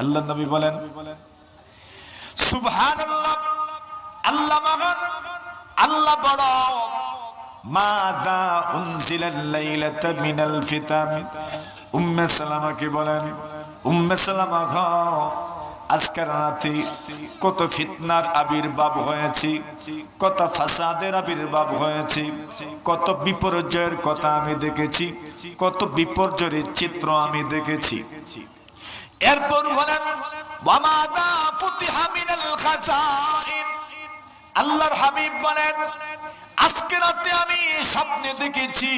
আল্লাহ নবী বলেন আল্লাহ বলেন ঘ কত ফিতনার আবির্ভাব হয়েছে, কত ফাসাদের আবির্ভাব হয়েছে, কত বিপর্যয়ের কথা আমি দেখেছি, কত বিপর্যয়ের চিত্র আমি দেখেছি। এরপর বলেন আল্লাহর হাবিব বলেন, আজকে রাতে আমি স্বপ্নে দেখেছি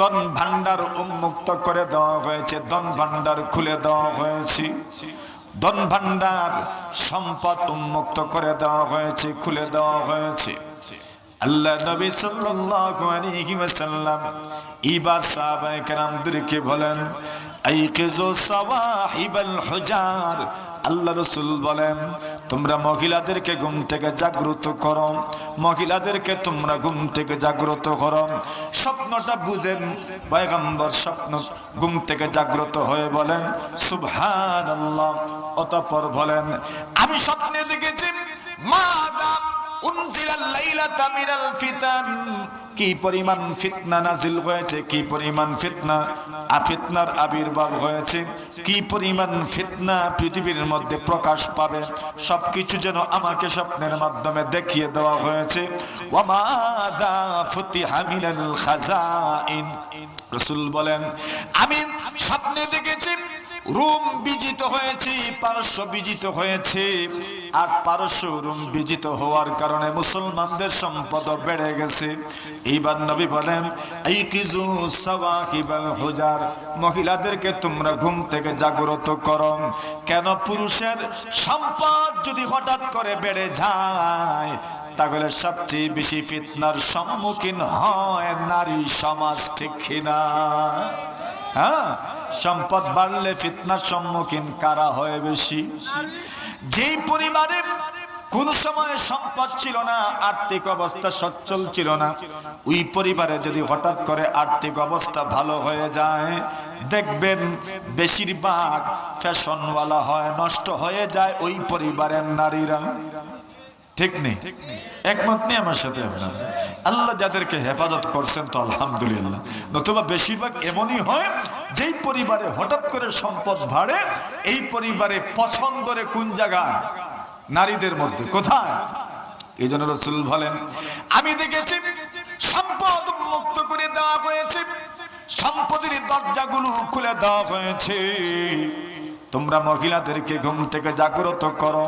দন ভান্ডার উন্মুক্ত করে দেওয়া হয়েছে দন ভান্ডার খুলে দেওয়া হয়েছে। দন ভান্ডার সম্পদ উন্মুক্ত করে দেওয়া হয়েছে, খুলে দেওয়া হয়েছে। আল্লাহ নবী সাল্লাল্লাহু আলাইহি ওয়াসাল্লাম ইবার সাহাবায়ে কেরামদেরকে বলেন আল্লাহ রসুল বলেন, তোমরা মহিলাদেরকে ঘুম থেকে জাগ্রত করো। মহিলাদেরকে তোমরা ঘুম থেকে জাগ্রত করো। স্বপ্নটা বুঝেন, পয়গম্বর স্বপ্ন ঘুম থেকে জাগ্রত হয়ে বলেন সুবহান অতঃপর বলেন, আমি স্বপ্নে দেখেছি মা উনজিলাল লাইলাতা মিনাল ফিতান। কি পরিমাণ ফিতনা নাজিল হয়েছে, কি পরিমাণ ফিতনা, আ ফিতনার আবির্ভাব হয়েছে, কি পরিমাণ ফিতনা পৃথিবীর মধ্যে প্রকাশ পাবে, সবকিছু যেন আমাকে স্বপ্নের মাধ্যমে দেখিয়ে দেওয়া হয়েছে। ওয়ামাদা ফুতিহা মিনাল খাজাইন। রসুল বলেন, আমি স্বপ্নে দেখেছি রুম বিজিত হয়েছে পারস্য বিজিত হয়েছে। আর পারস্য রুম বিজিত হওয়ার কারণে মুসলমানদের সম্পদ বেড়ে গেছে। এইবার নবী বলেন এই সাওয়াহিবাল হুজার, মহিলাদেরকে তোমরা ঘুম থেকে জাগ্রত করো। কেন পুরুষের সম্পদ যদি হঠাৎ করে বেড়ে যায়, তাহলে সবচেয়ে বেশি ফিতনার সম্মুখীন হয় নারী সমাজ, ঠিক কিনা? হ্যাঁ? সম্পদ বাড়লে ফিতনার সম্মুখীন কারা হয় বেশি? যেই পরিবারে কোন সময় সম্পদ ছিল না, আর্থিক অবস্থা সচ্ছল ছিল না, ওই পরিবারে যদি হঠাৎ করে আর্থিক অবস্থা ভালো হয়ে যায়, দেখবেন বেশিরভাগ ফ্যাশনওয়ালা হয়, নষ্ট হয়ে যায় ওই পরিবারের নারীরা। ঠিক নেই? একমত নেই আমার সাথে আপনার। আল্লাহ যাদেরকে হেফাজত করছেন তো আলহামদুলিল্লাহ। নতুবা বেশিরভাগ এমনই হয়, যেই পরিবারে হঠাৎ করে সম্পদ বাড়ে, এই পরিবারে পছন্দ করে কোন জায়গায় নারীদের মধ্যে। কোথায়? এই জন্য রসুল বলেন, আমি দেখেছি, সম্পদ মুক্ত করে দেওয়া হয়েছে, সম্পদের দরজাগুলো খুলে দেওয়া হয়েছে। তোমরা মহিলাদেরকে ঘুম থেকে জাগ্রত করো।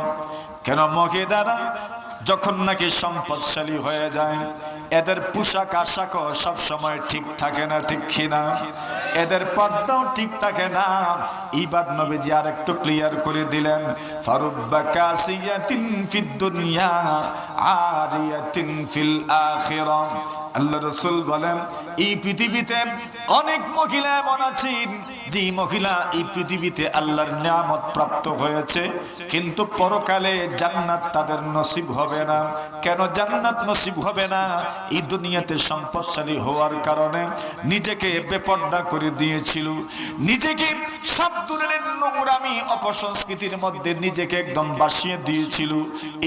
কেন মহিলারা যখন নাকি সম্পদশালী হয়ে যায়, এদের পোশাক আশাক সব সময় ঠিক থাকে না, ঠিক কিনা? এদের পর্দাও ঠিক থাকে না। ইবাদ নবীজি আর একটু ক্লিয়ার করে দিলেন, ফারুব্বা কাসিয়াতিন ফিদ দুনিয়া, আরিয়াতিন ফিল আখিরাহ আল্লাহ রসুল বলেন, এই পৃথিবীতে অনেক মহিলা এমন আছেন যে মহিলা এই পৃথিবীতে আল্লাহর নিয়ামত প্রাপ্ত হয়েছে, কিন্তু পরকালে জান্নাত তাদের নসিব হবে না। কেন জান্নাত নসিব হবে না? এই দুনিয়াতে সম্পদশালী হওয়ার কারণে নিজেকে বেপর্দা করে দিয়েছিল। নিজেকে সব ধরনের নোংরামি, অপসংস্কৃতির মধ্যে নিজেকে একদম বাসিয়ে দিয়েছিল।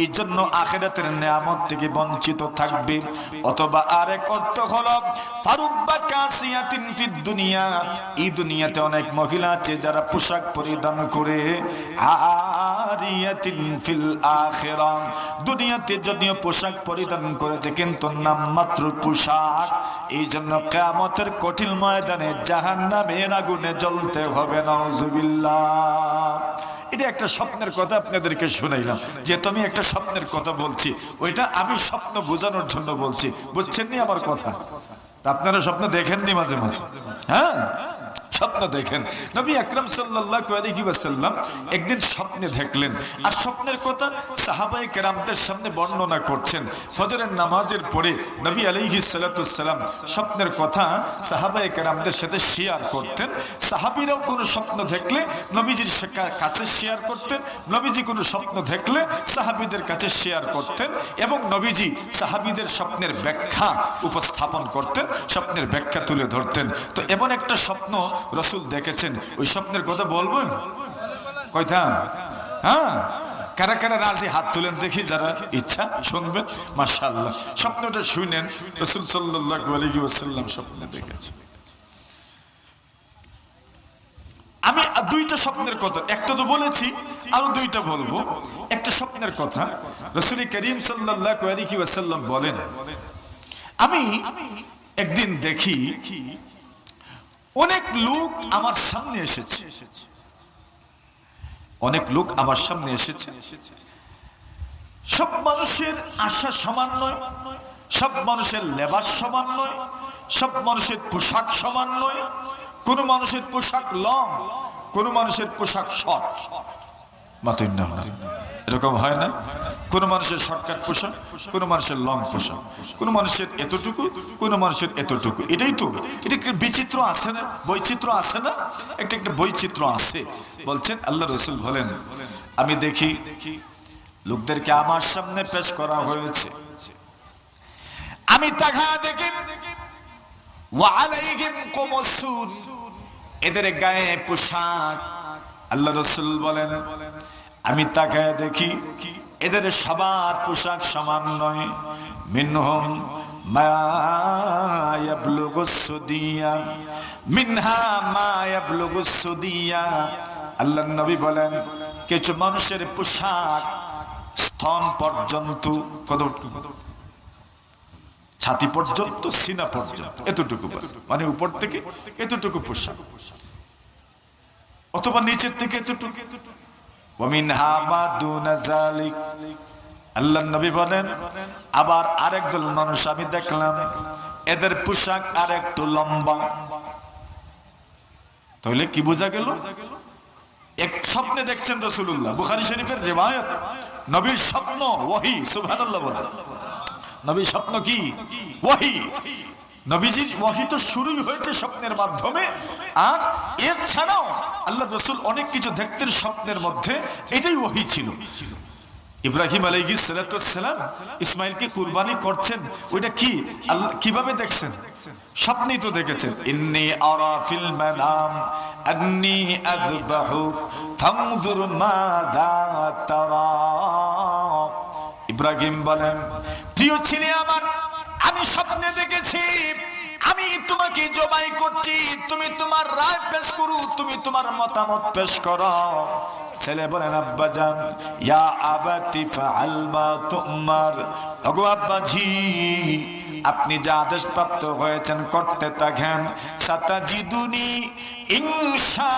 এই জন্য আখেরাতের নিয়ামত থেকে বঞ্চিত থাকবে। অথবা আরেক অর্থ হলো ফারুব্বা কাসিয়াতিন ফিদ দুনিয়া। এই দুনিয়াতে অনেক মহিলা আছে যারা পোশাক পরিধান করে। আরিয়াতিন ফিল আখিরাহ দুনিয়াতে যদিও পোশাক পরিধান করেছে, কিন্তু নাম মাত্র পোশাক। এই জন্য কিয়ামতের কঠিন ময়দানে জাহান্নামের আগুনে জ্বলতে হবে, নাউজুবিল্লাহ। এটা একটা স্বপ্নের কথা আপনাদেরকে শুনাইলাম। যে তুমি একটা স্বপ্নের কথা বলছি, ওইটা আমি স্বপ্ন বোঝানোর জন্য বলছি। বুঝছেন নি আমার কথা? আপনারা স্বপ্ন দেখেননি মাঝে মাঝে? হ্যাঁ? স্বপ্ন দেখেন। নবী আকরাম আলাইহি ওয়াসাল্লাম একদিন স্বপ্নে দেখলেন। আর স্বপ্নের কথা সাহাবাই কেরামদের সামনে বর্ণনা করছেন। ফজরের নামাজের পরে নবী আলাইহি সাল্লাম স্বপ্নের কথা সাহাবাই কেরামদের সাথে শেয়ার করতেন। সাহাবীরাও কোনো স্বপ্ন দেখলে নবীজির কাছে শেয়ার করতেন। নবীজি কোনো স্বপ্ন দেখলে সাহাবীদের কাছে শেয়ার করতেন এবং নবীজি সাহাবীদের স্বপ্নের ব্যাখ্যা উপস্থাপন করতেন, স্বপ্নের ব্যাখ্যা তুলে ধরতেন। তো এমন একটা স্বপ্ন রসুল দেখেছেন, ওই স্বপ্নের কথা বলবেন? কইতাম হ্যাঁ? কারা কারা রাজি? হাত তুলেন দেখি, যারা ইচ্ছা, শুনবেন। মাশাআল্লাহ। স্বপ্নটা শুনেন, রসুল সাল্লাল্লাহু আলাইহি ওয়াসাল্লাম স্বপ্নে দেখেছে। আমি দুইটা স্বপ্নের কথা, একটা তো বলেছি, আরও দুইটা বলব। একটা স্বপ্নের কথা, রসুল করিম সাল্লাল্লাহু আলাইহি ওয়াসাল্লাম বলেন, আমি একদিন দেখি অনেক লোক আমার সামনে এসেছে। অনেক লোক আমার সামনে এসেছে। সব মানুষের আশা সমান নয়, সব মানুষের লেবাস সমান নয়, সব মানুষের পোশাক সমান নয়। কোন মানুষের পোশাক লং, কোন মানুষের পোশাক শর্ট। মাতুন এরকম হয় না? কোন মানুষের শর্টকাট পোশাক কোন মানুষের লং পোশাক কোন মানুষের এতটুকু, কোন মানুষের এতটুকু। এটাই তো। এটা একটা বিচিত্র আছে না? বৈচিত্র্য আছে না? একটা একটা বৈচিত্র্য আছে। বলছেন, আল্লাহ রসুল বলেন, আমি দেখি লোকদেরকে আমার সামনে পেশ করা হয়েছে। আমি তাকা দেখি এদের গায়ে পোশাক। আল্লাহ রসুল বলেন, আমি তাকায় দেখি এদের সবার পোশাক সমান নয়। মিনহুম মিনহা আল্লাহর নবী বলেন, কিছু মানুষের পোশাক স্তন পর্যন্ত কতটুকু ছাতি পর্যন্ত, সিনা পর্যন্ত, এতটুকু মানে উপর থেকে এতটুকু পোশাক। অথবা নিচের থেকে এতটুকু এতটুকু আল্লাহ নবী বলেন, আবার আরেক দল মানুষ আমি দেখলাম, এদের পোশাক আর একটু লম্বা। তাহলে কি বোঝা গেল? এক স্বপ্নে দেখছেন রসুল্লাহ বুখারি শরীফের রেবায়ত নবীর স্বপ্ন, ওয়াহি, সুবহানাল্লাহ বলেন। নবীর স্বপ্ন কি? ওয়াহি। নবীজির ওয়াহি তো শুরুই হয়েছে স্বপ্নের মাধ্যমে। আর এর ছাড়াও আল্লাহ রসুল অনেক কিছু দেখতেন স্বপ্নের মধ্যে, এটাই ওয়াহি ছিল। ইব্রাহিম আলাইহি সালাম ইসমাইলকে কুরবানি করছেন। ওইটা কি? আল্লাহ কীভাবে দেখছেন? স্বপ্নেই তো দেখেছেন। ইন্নি আরা ইব্রাহিম বলেন, প্রিয় ছেলে আমার আমি স্বপ্নে দেখেছি। আমি তোমাকে জবাই করছি। তুমি তোমার রায় পেশ করু, তুমি তোমার মতামত পেশ করো। ছেলে বলেন, আব্বা জান, ইয়া আবাতি ফাআল মা তুমার। ওগো আব্বাজি আপনি যা আদেশ প্রাপ্ত হয়েছেন, করতে থাকেন। সাতাজিদুনি ইনশা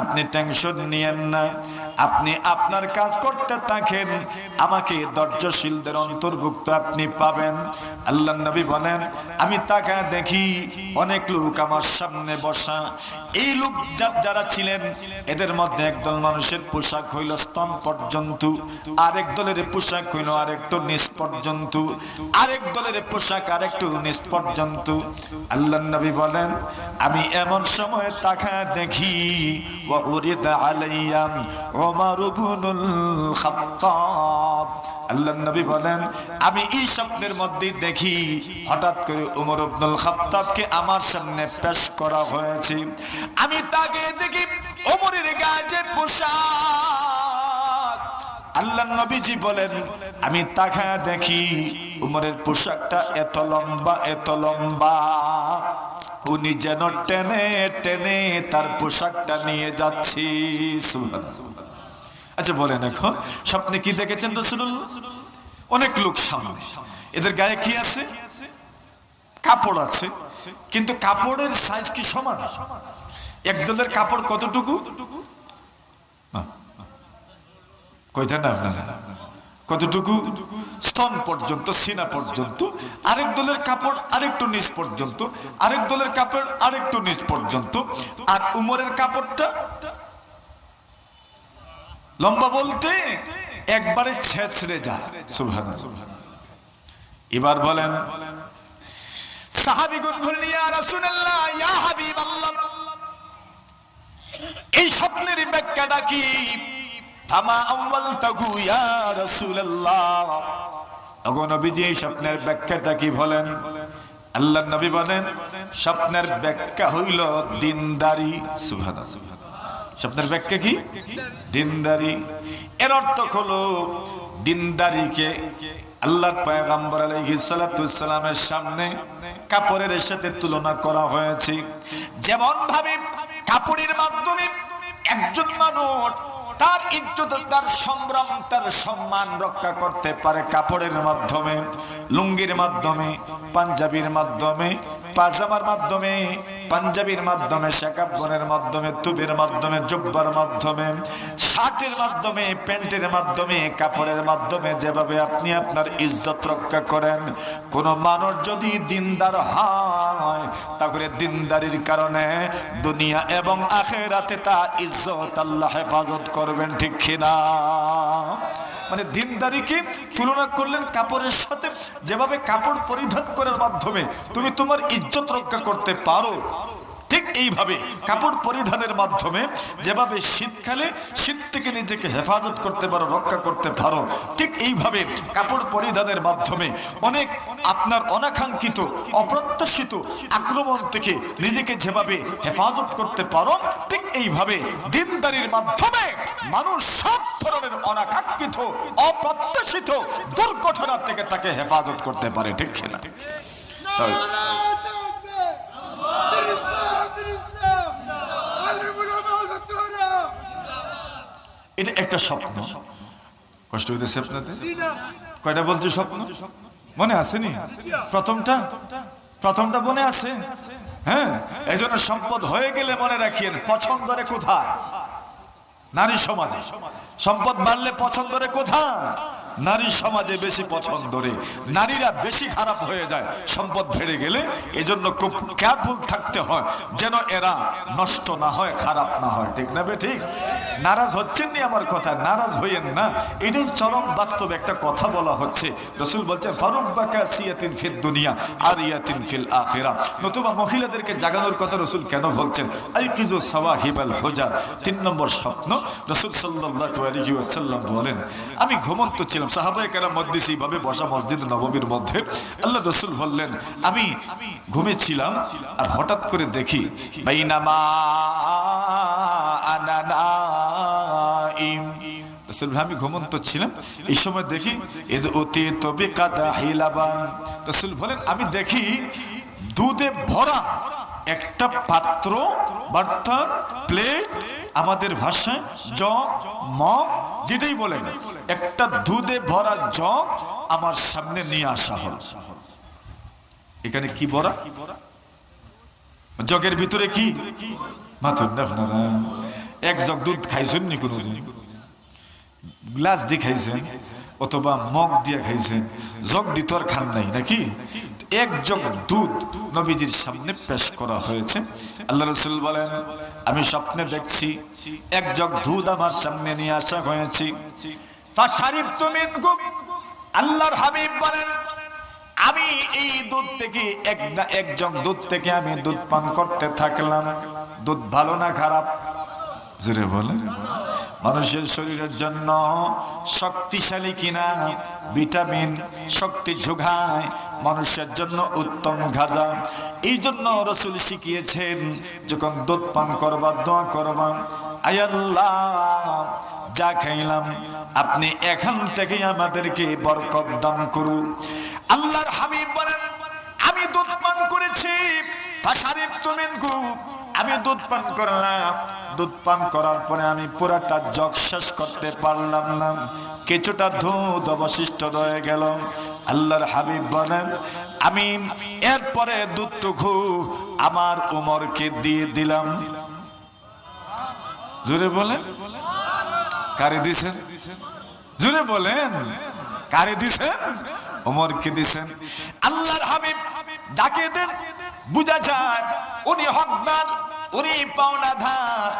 আপনি টেনশন নিয়েন না। আপনি আপনার কাজ করতে থাকেন। আমাকে ধৈর্যশীলদের অন্তর্ভুক্ত আপনি পাবেন। আল্লাহ নবী বলেন, আমি তাকা দেখি অনেক লোক আমার সামনে বসা। এই লোক যারা ছিলেন, এদের মধ্যে একদল মানুষের পোশাক হইল স্তন পর্যন্ত, আরেক দলের পোশাক হইল আরেকটু নিচ পর্যন্ত, আরেক দলের পোশাক আরেকটু নিচ পর্যন্ত। আল্লাহ নবী বলেন, আমি এমন সময় তাকা দেখি আল্লাহ নবী বলেন, আমি এই স্বপ্নের মধ্যে দেখি, হঠাৎ করে উমর ইবনুল খাত্তাবকে আমার সামনে পেশ করা হয়েছে। আমি তাকে দেখি ওমরের গায়ে যে পোশাক। আল্লাহ নবীজি বলেন, আমি তাকা দেখি, উমরের পোশাকটা এত লম্বা এত লম্বা। উনি যেন টেনে টেনে তার পোশাকটা নিয়ে যাচ্ছি। আচ্ছা বলেন এখন, স্বপ্নে কি দেখেছেন রসুল্লাহ অনেক লোক সামনে। এদের গায়ে কি আছে? কাপড় আছে। কিন্তু কাপড়ের সাইজ কি সমান? এক দলের কাপড় কতটুকু? কইতে না আপনারা? কতটুকু? স্তন পর্যন্ত, সিনা পর্যন্ত, আরেক দলের কাপড়, আরেকটু নিচ পর্যন্ত, আরেক দলের কাপড়, আরেকটু নিচ পর্যন্ত। আর উমরের কাপড়টা লম্বা বলতে একবারে ছেঁচড়ে যায় সুবহান এবার বলেন এই স্বপ্নের ব্যাখ্যাটা কি? থামা আউয়ালতাহু ইয়া রাসূলুল্লাহ। ওগো নবীজি, স্বপ্নের ব্যাখ্যাটা কি বলেন? আল্লাহর নবী বলেন, স্বপ্নের ব্যাখ্যা হইল দিনদারি সুভাদা স্বপ্নের ব্যাখ্যা কি? দিনদারি। এর অর্থ হলো দিনদারিকে আল্লাহ সামনে কাপড়ের সাথে তুলনা করা হয়েছে। যেমন ভাবে কাপড়ের মাধ্যমে একজন মানুষ তার ইজ্জত, তার সম্ভ্রম, তার সম্মান রক্ষা করতে পারে কাপড়ের মাধ্যমে, লুঙ্গির মাধ্যমে, পাঞ্জাবির মাধ্যমে, পাজামার মাধ্যমে, পাঞ্জাবির মাধ্যমে শেখাবনের মাধ্যমে, তুবের মাধ্যমে, জব্বার মাধ্যমে শার্টের মাধ্যমে, প্যান্টের মাধ্যমে, কাপড়ের মাধ্যমে যেভাবে আপনি আপনার ইজ্জত রক্ষা করেন, কোন মানুষ যদি দিনদার হয়, তাহলে দিনদারির কারণে দুনিয়া এবং আখেরাতে তা ইজ্জত আল্লাহ হেফাজত করবেন, ঠিক কিনা? মানে দিনদারিকে তুলনা করলেন কাপড়ের সাথে, যেভাবে কাপড় পরিধান করার মাধ্যমে তুমি তোমার ইজ্জত রক্ষা করতে পারো। এইভাবে কাপড় পরিধানের মাধ্যমে যেভাবে শীতকালে শীত থেকে নিজেকে হেফাজত করতে পারো রক্ষা করতে পারো ঠিক এইভাবে কাপড় পরিধানের মাধ্যমে অনেক আপনার অনাকাঙ্ক্ষিত অপ্রত্যাশিত আক্রমণ থেকে নিজেকে যেভাবে হেফাজত করতে পারো ঠিক এইভাবে দিনদারির মাধ্যমে মানুষ সব ধরনের অনাকাঙ্ক্ষিত অপ্রত্যাশিত দুর্ঘটনা থেকে তাকে হেফাজত করতে পারে ঠিক কিনা তাই এটা একটা স্বপ্ন। কষ্ট হইতেছে আপনাদের? কয়টা বলছি স্বপ্ন? মনে আসেনি? প্রথমটা? প্রথমটা মনে আছে? হ্যাঁ? এই জন্য সম্পদ হয়ে গেলে মনে রাখিয়েন, পছন্দরে কোথায়? নারী সমাজে। সম্পদ বাড়লে পছন্দরে কোথায়? নারী সমাজে বেশি পছন্দরে নারীরা বেশি খারাপ হয়ে যায়, সম্পদ বেড়ে গেলে। এজন্য খুব কেয়ারফুল থাকতে হয়, যেন এরা নষ্ট না হয়, খারাপ না হয়। ঠিক না বে ঠিক? নারাজ হচ্ছেন নি আমার কথা? নারাজ হইয়েন না। এটাই চরম বাস্তব একটা কথা বলা হচ্ছে। রসুল বলছে ফারুক বাকা সিয়াতিন ফিল দুনিয়া আর ইয়াতিন ফিল আখিরা। নতুবা মহিলাদেরকে জাগানোর কথা রসুল কেন বলছেন? আই কিজু সাওয়াহিবাল হোজার তিন নম্বর স্বপ্ন, রসুল সাল্লাল্লাহু আলাইহি ওয়াসাল্লাম বলেন, আমি ঘুমন্ত ছিলাম। সাহাবায়ে কেরাম মজলিসে এইভাবে বসা মসজিদ নববীর মধ্যে আল্লাহ রসুল বললেন, আমি ঘুমেছিলাম আর হঠাৎ করে দেখি ভাই, আমি ঘুমন্ত ছিলাম। এই সময় দেখি রসুল বলেন, আমি দেখি দুধে ভরা একটা পাত্র বার্তান প্লেট আমাদের ভাষায় জগ, মগ যেটাই বলেন একটা দুধে ভরা জগ আমার সামনে নিয়ে আসা হল। এখানে কি ভরা জগের ভিতরে কি? মাথুর এক জগ দুধ খাইছেন নি কোনোদিন? গ্লাস দিয়ে খাইছেন, অথবা মগ দিয়ে খাইছেন, জগ দিয়ে খান নাই, নাকি? এক জগ দুধ নবীজির সামনে পেশ করা হয়েছে। আল্লাহ রসুল বলেন, আমি স্বপ্নে দেখছি এক জগ দুধ আমার সামনে নিয়ে আসা হয়েছি। তা শারিফ তুমি আল্লাহর হাবিব বলেন, আমি এই দুধ থেকে এক এক জগ দুধ থেকে আমি দুধ পান করতে থাকলাম। দুধ ভালো না খারাপ? জোরে বলে মানুষের শরীরের জন্য শক্তিশালী কিনা? ভিটামিন, শক্তি যোগায় মানুষের জন্য উত্তম ঘাজা এই জন্য রসুল শিখিয়েছেন, যখন দুধ পান করবা, দোয়া করবা যা খাইলাম, আপনি এখান থেকে আমাদেরকে বরকত দান করুন। আল্লাহর দুধ পান করলাম। দুধ পান করার পরে আমি পুরাটা জগ শেষ করতে পারলাম না। কিছুটা দুধ অবশিষ্ট রয়ে গেল। আল্লাহর হাবিব বলেন আমি এরপরে দুধটুকু আমার উমরকে দিয়ে দিলাম। জোরে বলেন। কারে দিছেন? জোরে বলেন। কারে দিছেন? ওমরকে দিছেন। আল্লাহর হাবিব যাকে দেন, বুঝা যায়, উনি হকদার। উনি পাওনাধার,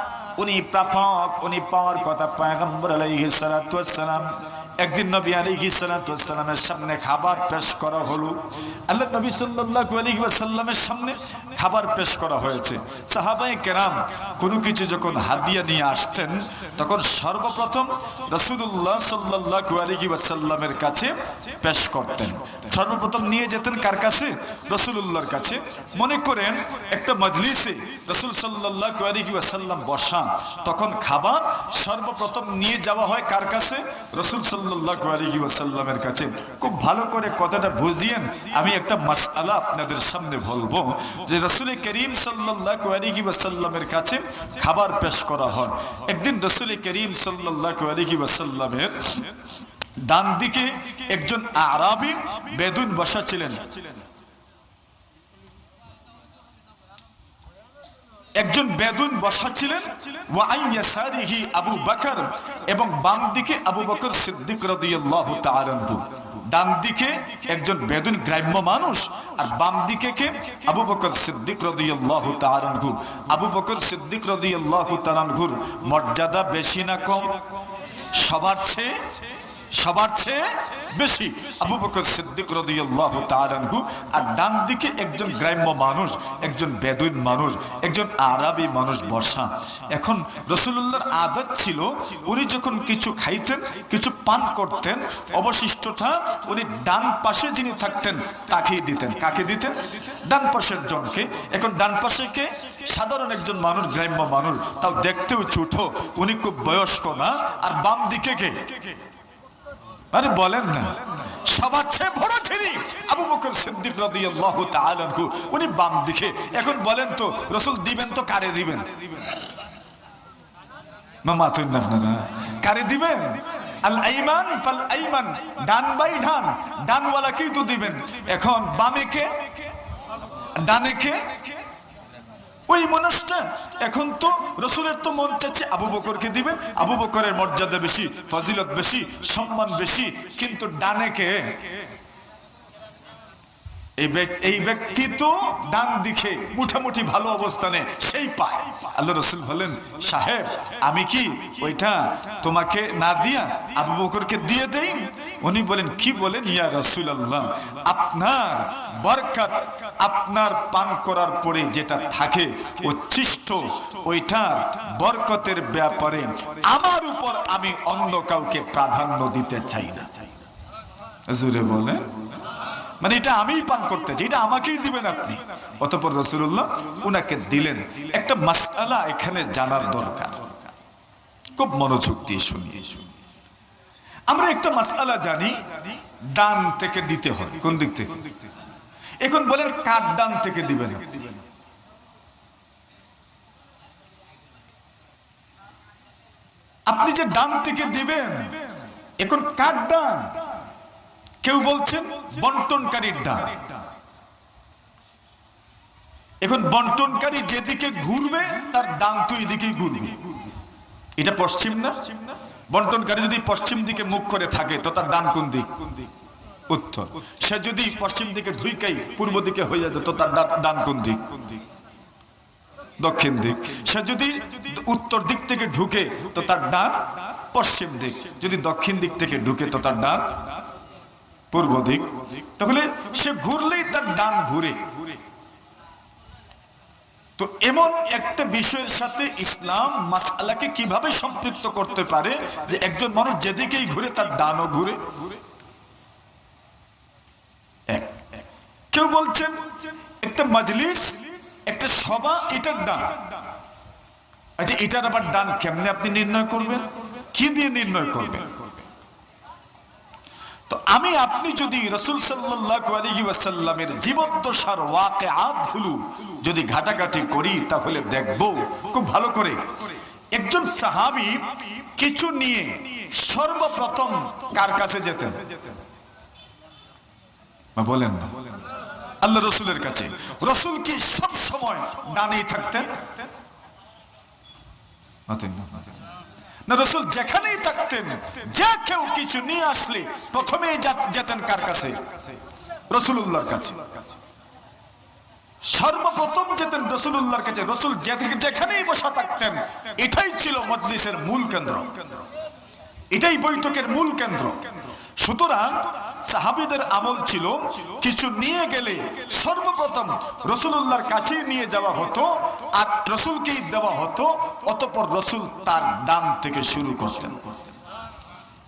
উনি প্রাপক, উনি পাওয়ার কথা পয়গম্বর আলাইহিস সালাতু ওয়াসসালাম। একদিন নবী আলাইহিস সালাতু ওয়াসসালামের সামনে খাবার পেশ করা হলো। আল্লাহ নবী সাল্লাল্লাহু আলাইহি ওয়াসাল্লামের সামনে খাবার পেশ করা হয়েছে। সাহাবায়ে কেরাম কোনো কিছু যখন হাদিয়া নিয়ে আসতেন, তখন সর্বপ্রথম রাসূলুল্লাহ সাল্লাল্লাহু আলাইহি ওয়াসাল্লামের কাছে পেশ করতেন। সর্বপ্রথম নিয়ে যেতেন কার কাছে? রসুল্লাহর কাছে। মনে করেন একটা মজলিসে রসুল সাল্লাহ আলহি ওয়াসাল্লাম বসা তখন খাবার সর্বপ্রথম নিয়ে যাওয়া হয় কার কাছে? রসুল সাল্লাহ আলহি ওয়াসাল্লামের কাছে। খুব ভালো করে কথাটা বুঝিয়েন। আমি একটা মাসালা আপনাদের সামনে বলব যে রসুল করিম সাল্লাহ আলহি ওয়াসাল্লামের কাছে খাবার পেশ করা হয়। একদিন রসুল করিম সাল্লাহ আলহি ওয়াসাল্লামের ডান দিকে একজন আরাবি বেদুন বসা ছিলেন। একজন বেদুন বসা ছিলেন আবু বকর এবং বাম দিকে আবু বকর সিদ্দিক ডান দিকে একজন বেদুন গ্রাম্য মানুষ আর বাম দিকে কে? আবু বকর সিদ্দিক রাদিয়াল্লাহু আবু বকর সিদ্দিক রাদিয়াল্লাহু আনহুর মর্যাদা বেশি না কম? সবার চেয়ে সবার চেয়ে বেশি আবু বকর সিদ্দিক রাদিয়াল্লাহু তাআলা আর ডান দিকে একজন গ্রাম্য মানুষ, একজন বেদুইন মানুষ, একজন আরবি মানুষ বসা এখন রসুল্লাহর আদত ছিল, উনি যখন কিছু খাইতেন, কিছু পান করতেন, অবশিষ্টটা উনি ডান পাশে যিনি থাকতেন, তাকেই দিতেন। কাকে দিতেন? ডান পাশের জনকে। এখন ডান পাশে কে? সাধারণ একজন মানুষ, গ্রাম্য মানুষ। তাও দেখতেও ছোট, উনি খুব বয়স্ক না, আর বাম দিকে কে? আরে বলেন না। সবার চেয়ে বড় তিনি আবু বকর সিদ্দিক রাদিয়াল্লাহু উনি বাম দিকে। এখন বলেন তো, রাসূল দিবেন তো কারে দিবেন? মামা তুই না কারে দিবেন? আল আইমান ফাল আইমান, ডান বাই ডান দিবেন? এখন বামে কে? ডানে কে? ওই মানুষটা এখন তো রসুলের তো মন চাচ্ছে আবু বকরকে দিবে। আবু বকরের মর্যাদা বেশি, ফজিলত বেশি, সম্মান বেশি। কিন্তু ডানে কে? এই ব্যক্তি তো ডান দিকে মুঠামুঠি ভালো অবস্থানে, সেই পায়। আল্লাহ রসুল বলেন, সাহেব, আমি কি ওইটা তোমাকে না দিয়া আবু বকরকে দিয়ে দেই? উনি বলেন, কি বলেন? ইয়া রসুল আল্লাহ আপনার বরকাত আপনার পান করার পরে যেটা থাকে, উচ্ছিষ্ট, ওইটার বরকতের ব্যাপারে আমার উপর আমি অন্য কাউকে প্রাধান্য দিতে চাই না। জুড়ে বলেন। মানে এটা আমিই পান করতে চাই, এটা আমাকেই দিবেন আপনি। অতপর রসুল্লাহ উনাকে দিলেন। একটা মাসালা এখানে জানার দরকার। খুব মনোযোগ দিয়ে শুনিয়ে শুনি আমরা একটা মাসালা জানি, দান থেকে দিতে হয়। কোন দিক থেকে? এখন বলেন, কার দান থেকে দিবেন আপনি? যে ডান থেকে দিবেন, এখন কার ডান কেউ বলছেন, বন্টনকারীর ডান এখন বন্টনকারী যেদিকে ঘুরবে, তার ডান তো এদিকেই ঘুরবে। এটা পশ্চিম না? বন্টনকারী যদি পশ্চিম দিকে মুখ করে থাকে, তো তার ডান কোন দিক? উত্তর। সে যদি পশ্চিম দিকে ঢুইকাই পূর্ব দিকে হয়ে যেত তো তার ডান- কোন দিক? দক্ষিণ দিক। সে যদি উত্তর দিক থেকে ঢুকে, তো তার ডান পশ্চিম দিক। যদি দক্ষিণ দিক থেকে ঢুকে, তো তার ডান পূর্ব দিক। তাহলে সে ঘুরলেই তার ডান ঘুরে। তো এমন একটা বিষয়ের সাথে ইসলাম মাসালাকে কীভাবে সম্পৃক্ত করতে পারে যে একজন মানুষ যেদিকেই ঘুরে তার ডানও ঘুরে? কেউ বলছেন, একটা মজলিস, একটা সভা, এটার ডান। আচ্ছা এটার আবার ডান কেমনে আপনি নির্ণয় করবেন? কি দিয়ে নির্ণয় করবেন? তো আমি, আপনি যদি রসুল সাল্লাল্লাহু আলাইহি ওয়াসাল্লামের জীবদ্দশার ওয়াকিআতগুলো যদি ঘাটাঘাটি করি, তাহলে দেখব খুব ভালো করে। একজন সাহাবী কিছু নিয়ে সর্বপ্রথম কার কাছে যেতেন? বলেন না। আল্লাহ রসুলের কাছে। রসুল কি সব সময় ডানেই থাকতেন? না। রসুল যেখানেই থাকতেন, যে কেউ কিছু নিয়ে আসলে প্রথমেই যেতেন কার কাছে? রসুল্লাহর কাছে। সর্বপ্রথম যেতেন রসুল্লাহর কাছে। রসুল যেখানেই বসা থাকতেন, এটাই ছিল মজলিসের মূল কেন্দ্র। এটাই বৈঠকের মূল কেন্দ্র। সুতরাং সাহাবিদের আমল ছিল কিছু নিয়ে গেলে সর্বপ্রথম রসুল্লাহর কাছেই নিয়ে যাওয়া হতো আর রসুলকেই দেওয়া হতো, অতপর রসুল তার দাম থেকে শুরু করতেন।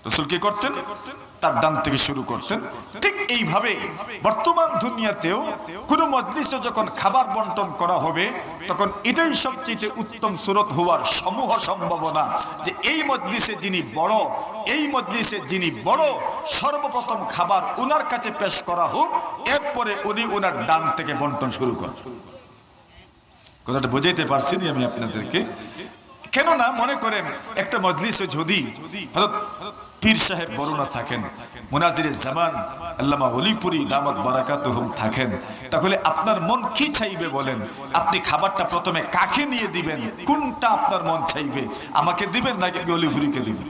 রসুল কি করতেন? তার দাম থেকে শুরু করতেন। ঠিক এইভাবে বর্তমান দুনিয়াতেও কোনো মজলিসে যখন খাবার বন্টন করা হবে, তখন এটাই সবচেয়ে উত্তম সুরত হওয়ার সমূহ সম্ভাবনা যে এই মজলিসে যিনি বড়, এই মজলিসে যিনি বড়, সর্বপ্রথম খাবার ওনার কাছে পেশ করা হোক, এরপরে উনি ওনার ডান থেকে বন্টন শুরু করেন। কথাটা বুঝাইতে পারছি আমি আপনাদেরকে। কেননা মনে করেন, একটা মজলিসে যদি পীর সাহেব বরুণা থাকেন, মুনাজিরে জামান, আল্লামা অলিপুরি দামত বারাকাত থাকেন। তাহলে আপনার মন কি চাইবে বলেন? আপনি খাবারটা প্রথমে কাকে নিয়ে দিবেন? কোনটা আপনার মন চাইবে? আমাকে দিবেন নাকি অলিপুরিকে দিবেন?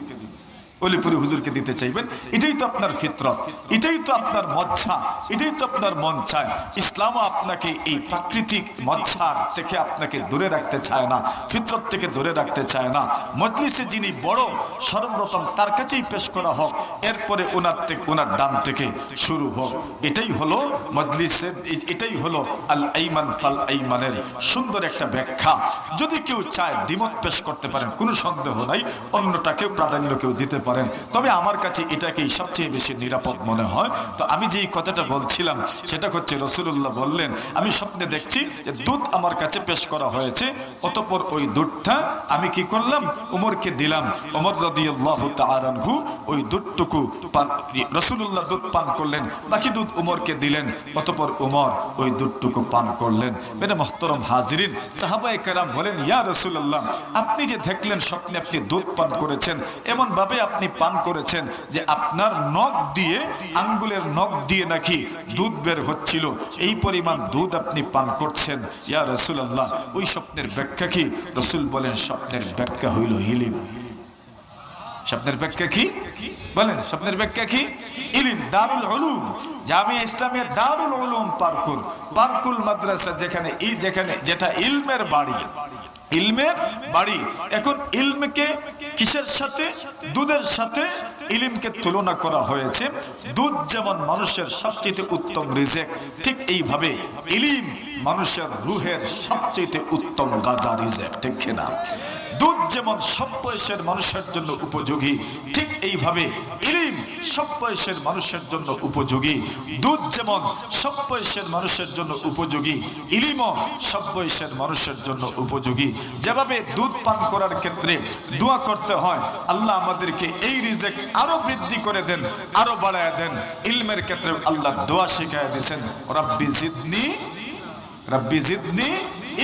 অলিপুরি হুজুরকে দিতে চাইবেন। এটাই তো আপনার ফিতরত, এটাই তো আপনার মজ্জা, এটাই তো আপনার মন চায় ইসলাম আপনাকে এই প্রাকৃতিক মজ্জার থেকে আপনাকে দূরে রাখতে চায় না, ফিতরত থেকে দূরে রাখতে চায় না। মজলিসে যিনি বড় সর্বপ্রথম তার কাছেই পেশ করা হোক, এরপরে ওনার থেকে ওনার দাম থেকে শুরু হোক। এটাই হলো মজলিসের, এটাই হলো আল আইমান ফাল আইমানের সুন্দর একটা ব্যাখ্যা। যদি কেউ চায়, দ্বিমত পেশ করতে পারেন, কোনো সন্দেহ নাই, অন্যটাকেও প্রাধান্য কেউ দিতে পারেন। তবে আমার কাছে এটাকেই সবচেয়ে বেশি নিরাপদ মনে হয়। তো আমি যেই কথাটা বলছিলাম, সেটা হচ্ছে রসুল্লাহ বললেন, আমি স্বপ্নে দেখছি যে দুধ আমার কাছে পেশ করা হয়েছে, অতপর ওই দুধটা আমি কি করলাম? উমরকে দিলাম। উমর রদিয়াল্লাহু তাআলাহু ওই দুধটুকু পান রসুল্লাহ দুধ পান করলেন, বাকি দুধ উমরকে দিলেন, অতপর উমর ওই দুধটুকু পান করলেন। মেরে মহতরম হাজিরিন, সাহাবায়ে কেরাম বলেন, ইয়া রসুল্লাহ আপনি যে দেখলেন স্বপ্নে আপনি দুধ পান করেছেন এমন ভাবে আপনি পান করেছেন যে আপনার নখ দিয়ে, আঙ্গুলের নখ দিয়ে নাকি দুধ বের হচ্ছিল, এই পরিমাণ দুধ আপনি পান করছেন। ইয়া রসুল্লাহ ওই স্বপ্নের ব্যাখ্যা কি? রসুল বলেন, স্বপ্নের ব্যাখ্যা হইল হিলিম স্বপ্নের ব্যাখ্যা কি? বলেন, স্বপ্নের ব্যাখ্যা কি? ইলিম, দারুল উলুম। জামিয়া ইসলামিয়া দারুল পারকুল। পারকুল মাদ্রাসা যেখানে যেখানে যেটা ইলমের বাড়ি। ইলমের বাড়ি। এখন ইলমকে কিসের সাথে? দুধের সাথে ইলিমকে তুলনা করা হয়েছে। দুধ যেমন মানুষের সবচেয়ে উত্তম রিজেক, ঠিক এইভাবে ইলিম মানুষের রুহের সবচেয়ে উত্তম গাজা রিজেক, ঠিক না দুধ যেমন সব বয়সের মানুষের জন্য উপযোগী, ঠিক এইভাবে ইলিম সব বয়সের মানুষের জন্য উপযোগী। দুধ যেমন সব বয়সের মানুষের জন্য উপযোগী, ইলিমও সব বয়সের মানুষের জন্য উপযোগী। যেভাবে দুধ পান করার ক্ষেত্রে দোয়া করতে হয়, আল্লাহ আমাদেরকে এই রিজেক আরও বৃদ্ধি করে দেন, আরও বাড়ায় দেন। ইলমের ক্ষেত্রে আল্লাহ দোয়া শিখায় দিয়েছেন, রব্বি জিদনি রব্বি জিদনি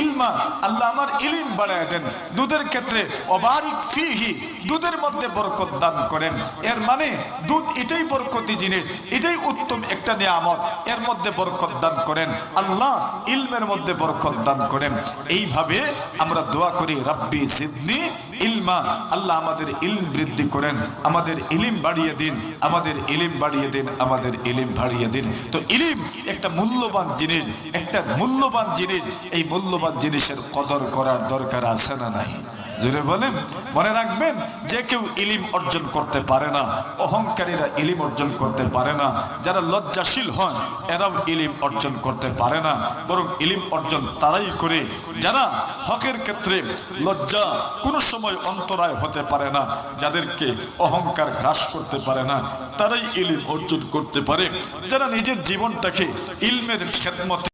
ইলমা, আল্লাহ আমার ইলিম বাড়ায় দেন। দুধের ক্ষেত্রে অবারিক ফিহি, দুধের মধ্যে বরকত দান করেন। এর মানে দুধ এটাই বরকতি জিনিস, এটাই উত্তম একটা নিয়ামত। এর মধ্যে বরকত দান করেন। আল্লাহ ইলমের মধ্যে বরকত দান করেন। এইভাবে আমরা দোয়া করি, রব্বি জিদনি ইলমা, আল্লাহ আমাদের ইলম বৃদ্ধি করেন, আমাদের ইলিম বাড়িয়ে দিন, আমাদের ইলিম বাড়িয়ে দিন, আমাদের ইলিম বাড়িয়ে দিন। তো ইলিম একটা মূল্যবান জিনিস, একটা মূল্যবান জিনিস, এই মূল্যবান জিনিসের কদর করার দরকার আছে না নাই? জুড়ে বলেন, মনে রাখবেন, যে কেউ ইলিম অর্জন করতে পারে না, অহংকারীরা ইলিম অর্জন করতে পারে না, যারা লজ্জাশীল হন, এরাও ইলিম অর্জন করতে পারে না, বরং ইলিম অর্জন তারাই করে, যারা হকের ক্ষেত্রে লজ্জা কোনো সময় অন্তরায় হতে পারে না, যাদেরকে অহংকার গ্রাস করতে পারে না, তারাই ইলিম অর্জন করতে পারে, যারা নিজের জীবনটাকে ইলমের খেদমতে